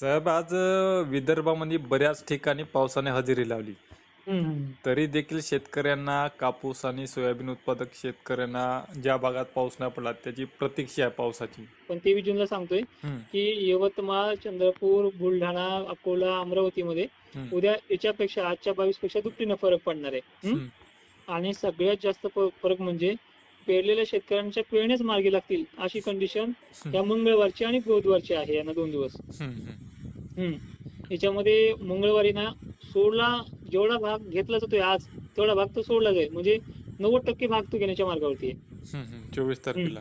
साहेब आज विदर्भामध्ये बऱ्याच ठिकाणी पावसाने हजेरी लावली. तरी देखील शेतकऱ्यांना कापूस आणि सोयाबीन उत्पादक शेतकऱ्यांना ज्या भागात पाऊस नाही पडला त्याची प्रतीक्षा आहे पावसाची. पण तेवीस जूनला सांगतोय की यवतमाळ चंद्रपूर बुलढाणा अकोला अमरावतीमध्ये उद्या याच्यापेक्षा आजच्या बावीसपेक्षा दुपटीनं फरक पडणार आहे. आणि सगळ्यात जास्त फरक म्हणजे पेरलेल्या शेतकऱ्यांच्या पेरण्याच मार्गी लागतील अशी कंडिशन या मंगळवारची आणि बुधवारची आहे यांना दोन दिवस. याच्यामध्ये मंगळवारी ना सोडला जेवढा भाग घेतला जातोय आज तेवढा भाग तो सोडला जाईल. म्हणजे नव्वद टक्के भाग तो घेण्याच्या मार्गावरती आहे. चोवीस तारखेला.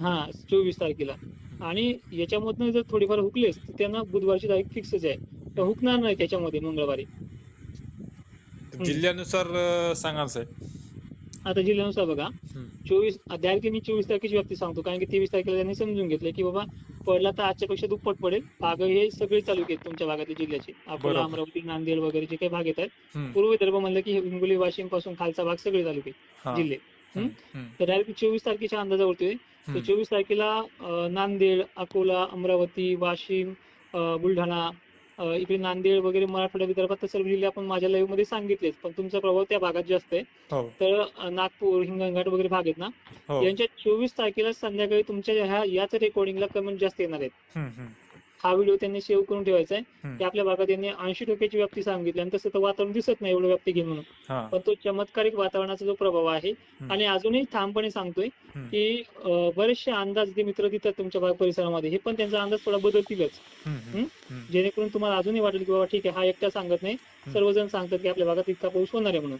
हा चोवीस तारखेला. आणि याच्यामधनं जर थोडीफार हुकलेच तर त्यांना बुधवारची तारीख फिक्सच आहे. तर हुकणार नाही त्याच्यामध्ये मंगळवारी. जिल्ह्यानुसार सांगा साहेब. आता जिल्ह्यानुसार बघा चोवीस डायरेक्ट मी चोवीस तारखेची व्याप्ती सांगतो कारण की तेवीस तारखेला त्यांनी समजून घेतलं की बाबा पडला तर आजच्या पेक्षा दुप्पट पडेल भाग हे सगळे तालुके आहेत तुमच्या भागातले जिल्ह्याचे अकोला. अमरावती नांदेड वगैरे जे काही भाग येतात. पूर्व विदर्भ म्हणलं की हिंगोली वाशिमपासून खालचा भाग सगळे तालुके. जिल्हे तर डायरेक्ट चोवीस तारखेच्या अंदाजावरती. तर. चोवीस तारखेला नांदेड अकोला अमरावती वाशिम बुलढाणा इकडे नांदेड वगैरे मराठवाडा विदर्भात तर सर्व जिल्हे आपण माझ्या लाईव्हमध्ये सांगितलेच. पण तुमचा प्रभाव त्या भागात जास्त आहे. हो. तर नागपूर हिंगणघाट वगैरे भाग आहेत ना? हो. यांच्या चोवीस तारखेला संध्याकाळी तुमच्या ह्या याच रेकॉर्डिंगला कमेंट जास्त येणार आहेत. हा व्हिडिओ त्यांनी सेव्ह करून ठेवायचा आहे. की आपल्या भागात यांनी ऐंशी टक्क्याची व्याप्ती सांगितली आणि तसं तर वातावरण दिसत नाही एवढं व्याप्ती घेऊन. म्हणून पण तो चमत्कारिक वातावरणाचा जो प्रभाव आहे. आणि अजूनही ठामपणे सांगतोय. की बरेचसे अंदाज जे मित्र देतात तुमच्या भाग परिसरामध्ये हे पण त्यांचा अंदाज थोडा बदलतीलच. जेणेकरून तुम्हाला अजूनही वाटेल की बाबा ठीक आहे हा एकटा सांगत नाही. सर्वजण सांगतात की आपल्या भागात इतका पाऊस होणार आहे म्हणून.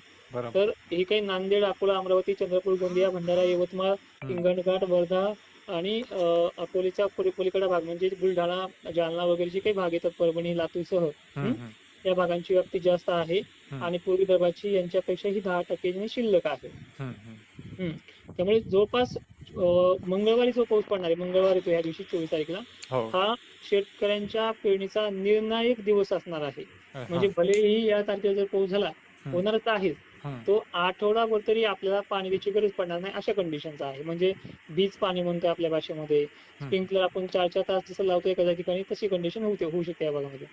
तर हे काही नांदेड अकोला अमरावती चंद्रपूर गोंदिया भंडारा यवतमाळ हिंगणघाट वर्धा आणि अं, अकोल्याच्या पली- पलीकडे भाग म्हणजे बुलढाणा जालना वगैरे जे काही भाग येतात परभणी लातूरसह या भागांची व्याप्ती जास्त आहे. आणि पूर्व विदर्भाची यांच्यापेक्षाही दहा टक्के शिल्लक आहे. त्यामुळे जवळपास मंगळवारी जो पाऊस पडणार आहे मंगळवारी तो या दिवशी चोवीस तारखेला हो हा शेतकऱ्यांच्या पेरणीचा निर्णायक दिवस असणार आहे. म्हणजे भलेही या तारखेला जर पाऊस झाला. होणारच आहे. तो आठवडाभर तरी आपल्याला पाणी द्यायची गरज पडणार नाही अशा कंडिशनचा आहे. म्हणजे बीज पाणी म्हणतो आपल्या भाषेमध्ये. स्प्रिंकलर आपण चार चार तास जसं लावतो एखाद्या ठिकाणी तशी कंडिशन होते होऊ शकते या भागामध्ये.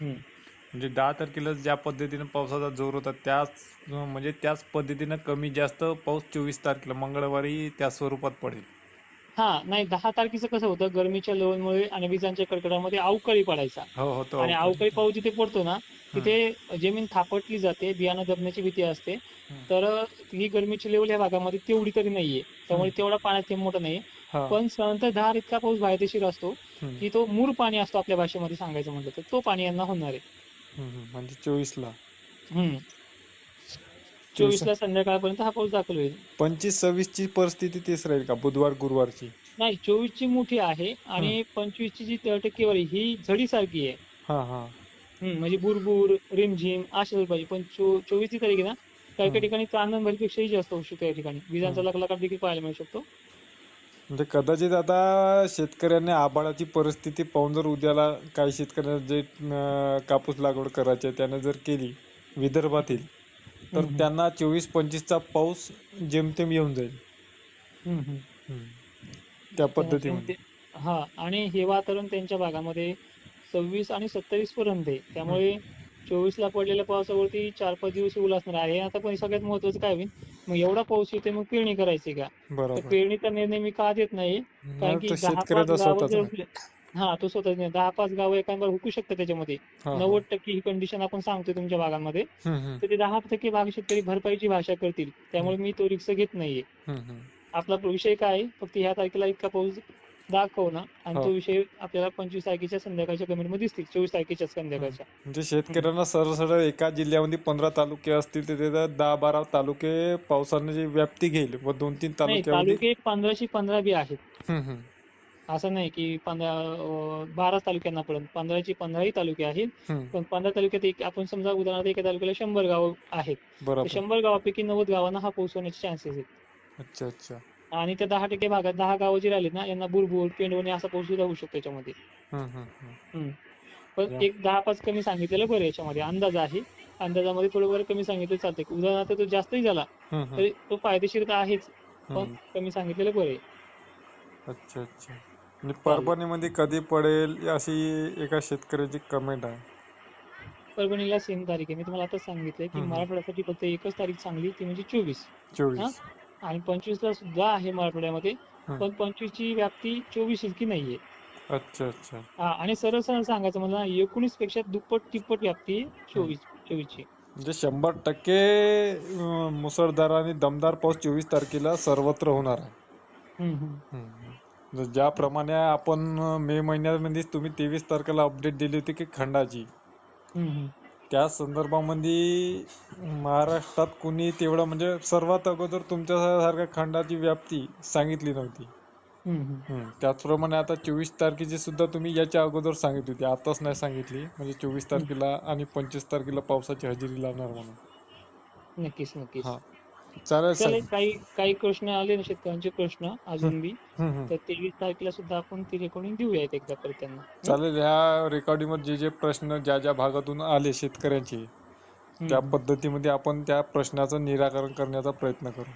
म्हणजे दहा तारखेला ज्या पद्धतीने पावसाचा जोर होता त्याच म्हणजे त्याच पद्धतीनं कमी जास्त पाऊस चोवीस तारखेला मंगळवारी त्या स्वरूपात पडेल. हा नाही दहा तारखेचं कसं होतं गरमीच्या लेवलमुळे आणि विजांच्या कडकडामध्ये अवकाळी पडायचा हो हो आणि अवकाळी पाऊस जिथे पडतो ना तिथे जमीन थापटली जाते बियाणं दबण्याची भीती असते. तर ही गरमीची लेवल या भागामध्ये तेवढी तरी नाहीये त्यामुळे तेवढा पाण्यात थेंब मोठा नाहीये हा. पण संततधार इतका पाऊस फायदेशीर असतो. की तो मूर पाणी असतो आपल्या भाषेमध्ये सांगायचं म्हटलं तर तो पाणी यांना होणार आहे. म्हणजे चोवीस ला हम्म. चोवीस ला संध्याकाळपर्यंत हा पाऊस दाखल होईल. पंचवीस सव्वीस ची परिस्थिती तेच राहील का? बुधवार गुरुवारची. नाही चोवीस ची मोठी आहे आणि पंचवीस ची जी टक्केवारी ही झडीसारखी आहे. हा हा. हम्म, म्हणजे बुरबुर रिमझिम अशी झाली पाहिजे. पण चो चोवीसची तारीख आहे ना काही काही ठिकाणी चांदण भरपेक्षाही जास्त होऊ शकतो या ठिकाणी. विजांचा लखलखाट देखील पाहायला मिळू शकतो. म्हणजे कदाचित आता शेतकऱ्यांनी आभाळाची परिस्थिती पाहून जर उद्याला काही शेतकऱ्यांना जे अं, कापूस लागवड करायची आहे त्याने जर केली विदर्भातील तर हम्म. त्यांना चोवीस पंचवीसचा पाऊस जेमतेम येऊन जाईल. हम्म, हम्म. हम्म. त्या पद्धतीने ते- हा आणि हे वातावरण त्यांच्या भागामध्ये सव्वीस आणि सत्तावीस पर्यंत आहे. त्यामुळे चोवीस ला पडलेल्या पावसावरती चार पाच दिवस येऊ असणार आहे. आता पण सगळ्यात महत्वाचं काय होईल? मग एवढा पाऊस येतोय मग पेरणी करायची का? तर बरोबर पेरणीचा निर्णय मी का देत नाही? कारण नाही की तर दहा पाच शेतकऱ्याचा गावं स्वतःचा जर हुकले- हा तो स्वतः नाही. दहा पाच गावं एकांवर हुकू शकतात त्याच्यामध्ये. नव्वद टक्के ही कंडिशन आपण सांगतोय तुमच्या भागांमध्ये. तर ते दहा टक्के भाग शेतकरी भरपाईची भाषा करतील. त्यामुळे मी तो रिक्स घेत नाहीये. आपला विषय काय आहे? फक्त ह्या तारखेला इतका पाऊस दाखवणं आणि तो हो. विषय आपल्याला पंचवीस तारखेच्या संध्याकाळच्या कमेंटमध्ये दिसतील. चोवीस तारखेच्या संध्याकाळच्या. म्हणजे शेतकऱ्यांना सरळ एका जिल्ह्यामध्ये पंधरा तालुके असतील तर दहा बारा तालुके पावसाने जी व्याप्ती घेईल व दोन तीन तालुके पंधराशे पंधरा बी आहेत. असं नाही की पंधरा बारा तालुक्यांना पर्यंत पंधराचे पंधराही तालुके आहेत. पण पंधरा तालुक्यात एक आपण समजा उदाहरणार्थ एका तालुक्याला शंभर गाव आहेत. शंभर गावापैकी नव्वद गावांना हा पाऊस होण्याचे चान्सेस आहेत. अच्छा अच्छा. आणि त्या दहा टक्के भागात दहा गावं जी राहिलीत ना यांना बुरबुर पेंडवणे असा पाऊस सुद्धा होऊ शकतो. हम्म. पण. एक दहा पाच कमी सांगितलेलं बरं याच्यामध्ये अंदाज आहे. अंदाजामध्ये थोडं बरं कमी सांगितलं चालतंय. उदाहरणार्थ तो जास्तही झाला तरी तो फायदेशीर तर आहेच. पण. कमी सांगितलेलं बरं आहे. अच्छा अच्छा. म्हणजे परभणीमध्ये कधी पडेल अशी एका शेतकऱ्याची कमेंट आहे. परभणीला सेम तारीख. आहे मी तुम्हाला आता सांगितलंय की. मराठवाड्यासाठी फक्त एकच तारीख चांगली ती म्हणजे चोवीस. चोवीस. आणि पंचवीस ला सुद्धा आहे मराठवाड्यामध्ये. पण पंचवीस ची व्याप्ती चोवीस इतकी नाहीये. अच्छा अच्छा. हा आणि सरळ सरळ सांगायचं मला एकोणीसपेक्षा दुप्पट तिप्पट व्याप्ती आहे चोवीस चोवीसची. म्हणजे शंभर टक्के मुसळधार आणि दमदार पाऊस चोवीस तारखेला सर्वत्र होणार आहे. हम्म, हम्म. हम्म. ज्याप्रमाणे आपण मे महिन्यामध्ये तुम्ही तेवीस तारखेला अपडेट दिली होती की खंडाची. त्या संदर्भामध्ये महाराष्ट्रात कुणी तेवढं म्हणजे सर्वात अगोदर तुमच्यासारख्या खंडाची व्याप्ती सांगितली नव्हती. त्याचप्रमाणे आता चोवीस तारखेची सुद्धा तुम्ही याच्या अगोदर सांगितली होती. आताच नाही सांगितली म्हणजे चोवीस तारखेला आणि पंचवीस तारखेला पावसाची हजेरी लावणार म्हणून. नक्कीच नक्कीच. चालेल काही काही प्रश्न आले ना शेतकऱ्यांचे प्रश्न अजून बी. तर तेवीस तारखेला सुद्धा आपण ती रेकॉर्डिंग देऊयात एकदा परत त्यांना? चालेल ह्या रेकॉर्डिंगमध्ये जे जे प्रश्न ज्या ज्या भागातून आले शेतकऱ्यांचे त्या. पद्धतीमध्ये आपण त्या प्रश्नाचं निराकरण करण्याचा प्रयत्न करू